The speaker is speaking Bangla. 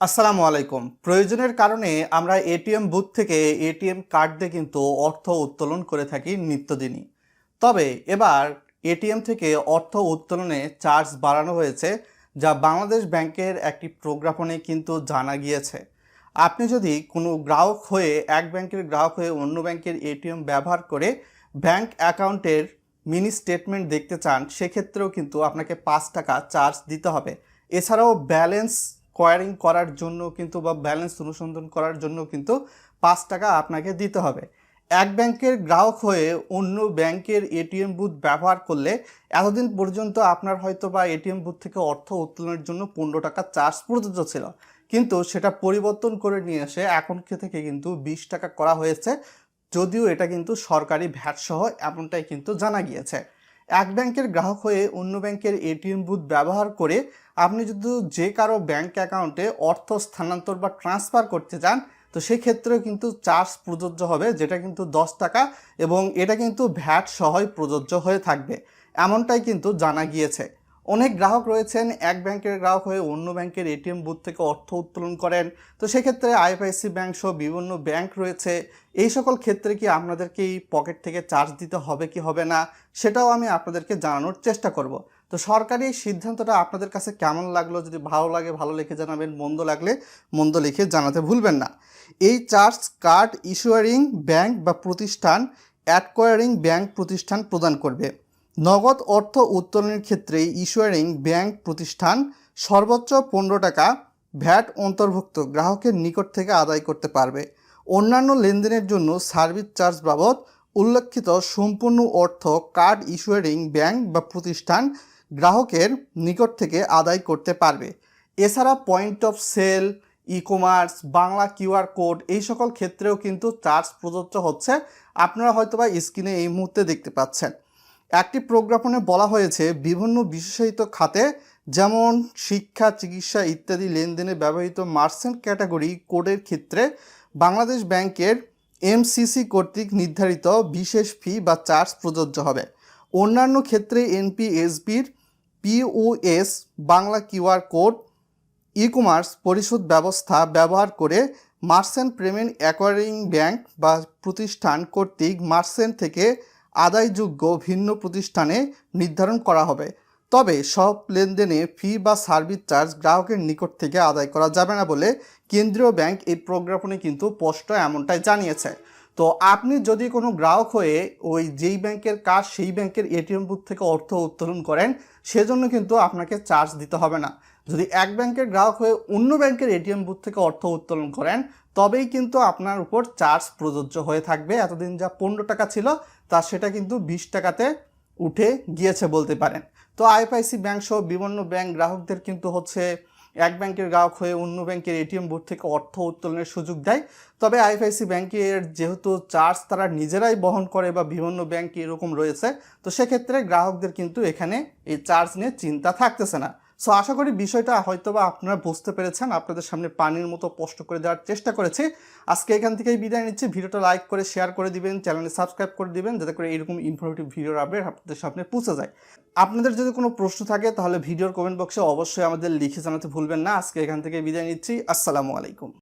আসসালামু আলাইকুম। প্রয়োজনের কারণে আমরা এটিএম বুথ থেকে এটিএম কার্ড দিয়ে কিন্তু অর্থ উত্তোলন করে থাকি নিত্যদিনই। তবে এবার এটিএম থেকে অর্থ উত্তোলনে চার্জ বাড়ানো হয়েছে, যা বাংলাদেশ ব্যাংকের একটি প্রজ্ঞাপনে কিন্তু জানা গিয়েছে। আপনি যদি কোনো গ্রাহক হয়ে, এক ব্যাংকের গ্রাহক হয়ে অন্য ব্যাংকের এটিএম ব্যবহার করে ব্যাংক অ্যাকাউন্টের মিনি স্টেটমেন্ট দেখতে চান, সেক্ষেত্রেও কিন্তু আপনাকে পাঁচ টাকা চার্জ দিতে হবে। এছাড়াও ব্যালেন্স কোয়ারিং করার জন্য কিন্তু বা ব্যালেন্স অনুসন্ধান করার জন্য কিন্তু পাঁচ টাকা আপনাকে দিতে হবে। এক ব্যাংকের গ্রাহক হয়ে অন্য ব্যাংকের এটিএম বুথ ব্যবহার করলে এতদিন পর্যন্ত আপনার হয়তো বা এটিএম বুথ থেকে অর্থ উত্তোলনের জন্য পনেরো টাকা চার্জ প্রযোজ্য ছিল। কিন্তু সেটা পরিবর্তন করে নিয়ে এসে এখন থেকে কিন্তু বিশ টাকা করা হয়েছে। যদিও এটা কিন্তু সরকারি ভ্যাট সহ এমনটাই কিন্তু জানা গিয়েছে। এক ব্যাংকের গ্রাহক হয়ে অন্য ব্যাংকের এটিএম বুথ ব্যবহার করে আপনি যদি যে কারও ব্যাংক অ্যাকাউন্টে অর্থ স্থানান্তর বা ট্রান্সফার করতে চান, তো সেক্ষেত্রেও কিন্তু চার্জ প্রযোজ্য হবে, যেটা কিন্তু দশ টাকা এবং এটা কিন্তু ভ্যাট সহই প্রযোজ্য হয়ে থাকবে। এমনটাই কিন্তু জানা গিয়েছে। অনেক গ্রাহক রয়েছেন, এক ব্যাংকের গ্রাহক হয়ে অন্য ব্যাংকের এটিএম বুথ থেকে অর্থ উত্তোলন করেন। তো সেক্ষেত্রে আইএফআইসি ব্যাংক সহ বিভিন্ন ব্যাংক রয়েছে। এই সকল ক্ষেত্রে কি আপনাদেরকে এই পকেট থেকে চার্জ দিতে হবে কি হবে না, সেটাও আমি আপনাদেরকে জানানোর চেষ্টা করব। তো সরকারি এই সিদ্ধান্তটা আপনাদের কাছে কেমন লাগল? যদি ভালো লাগে, ভালো লিখে জানাবেন, মন্দ লাগলে মন্দ লিখে জানাতে ভুলবেন না। এই চার্জ, কার্ড, ইস্যুয়ারিং ব্যাংক বা প্রতিষ্ঠান অ্যাডকোয়ারিং ব্যাংক প্রতিষ্ঠান প্রদান করবে। নগদ অর্থ উত্তোলনের ক্ষেত্রে ইস্যুয়ারিং ব্যাংক প্রতিষ্ঠান সর্বোচ্চ পনেরো টাকা ভ্যাট অন্তর্ভুক্ত গ্রাহকের নিকট থেকে আদায় করতে পারবে। অন্যান্য লেনদেনের জন্য সার্ভিস চার্জ বাবদ উল্লেখিত সম্পূর্ণ অর্থ কার্ড ইস্যুয়ারিং ব্যাংক বা প্রতিষ্ঠান গ্রাহকের নিকট থেকে আদায় করতে পারবে। এছাড়া point of sale e commerce Bangla QR code এই সকল ক্ষেত্রেও কিন্তু চার্জ প্রযোজ্য হচ্ছে। আপনারা হয়তোবা স্ক্রিনে এই মুহূর্তে দেখতে পাচ্ছেন। একটি প্রজ্ঞাপনে বলা হয়েছে, বিভিন্ন বিশেষায়িত খাতে যেমন শিক্ষা, চিকিৎসা ইত্যাদি লেনদেনে ব্যবহৃত মার্চেন্ট ক্যাটাগরি কোডের ক্ষেত্রে বাংলাদেশ ব্যাংকের এমসিসি কর্তৃক নির্ধারিত বিশেষ ফি বা চার্জ প্রযোজ্য হবে। অন্যান্য ক্ষেত্রে এনপিএসবির POS Bangla QR code e commerce পরিশোধ ব্যবস্থা ব্যবহার করে মার্সেন্ট পেমেন্ট অ্যাকোয়ারিং ব্যাংক বা প্রতিষ্ঠান কর্তৃক মার্চেন্ট থেকে আদায়যোগ্য ভিন্ন প্রতিষ্ঠানে নির্ধারণ করা হবে। তবে সব লেনদেনে ফি বা সার্ভিস চার্জ গ্রাহকের নিকট থেকে আদায় করা যাবে না বলে কেন্দ্রীয় ব্যাংক এই প্রজ্ঞাপনে কিন্তু স্পষ্ট এমনটাই জানিয়েছে। তো আপনি যদি কোনো গ্রাহক হয়ে ওই যেই ব্যাংকের কাজ সেই ব্যাংকের এটিএম বুথ থেকে অর্থ উত্তোলন করেন, সেজন্য কিন্তু আপনাকে চার্জ দিতে হবে না। যদি এক ব্যাংকের গ্রাহক হয়ে অন্য ব্যাংকের এটিএম বুথ থেকে অর্থ উত্তোলন করেন, তবেই কিন্তু আপনার উপর চার্জ প্রযোজ্য হয়ে থাকবে। এতদিন যা পনেরো টাকা ছিল, তা সেটা কিন্তু বিশ টাকাতে উঠে গিয়েছে বলতে পারেন। তো আইএফআইসি ব্যাংক সহ বিভিন্ন ব্যাংক গ্রাহকদের কিন্তু হচ্ছে এক ব্যাংকের গ্রাহক হয়ে অন্য ব্যাংকের এটিএম বুথ থেকে অর্থ উত্তোলনের সুযোগ দেয়। তবে আইএফআইসি ব্যাংকের যেহেতু চার্জ তারা নিজেরাই বহন করে বা বিভিন্ন ব্যাংক এরকম রয়েছে, তো সেক্ষেত্রে গ্রাহকদের কিন্তু এখানে এই চার্জ নিয়ে চিন্তা থাকতেছে না। সো আশা করি বিষয়টা হয়তোবা আপনারা বুঝতে পেরেছেন। আপনাদের সামনে পানির মতো স্পষ্ট করে দেওয়ার চেষ্টা করেছি। আজকে এখান থেকেই বিদায় নিচ্ছি। ভিডিওটা লাইক করে, শেয়ার করে দিবেন চ্যানেলে সাবস্ক্রাইব করে দিবেন, যাতে করে এরকম ইনফরমেটিভ ভিডিওর আপডেট আপনাদের সামনে পৌঁছে যায়। আপনাদের যদি কোনো প্রশ্ন থাকে, তাহলে ভিডিওর কমেন্ট বক্সে অবশ্যই আমাদের লিখে জানাতে ভুলবেন না। আজকে এখান থেকে বিদায় নিচ্ছি। আসসালামু আলাইকুম।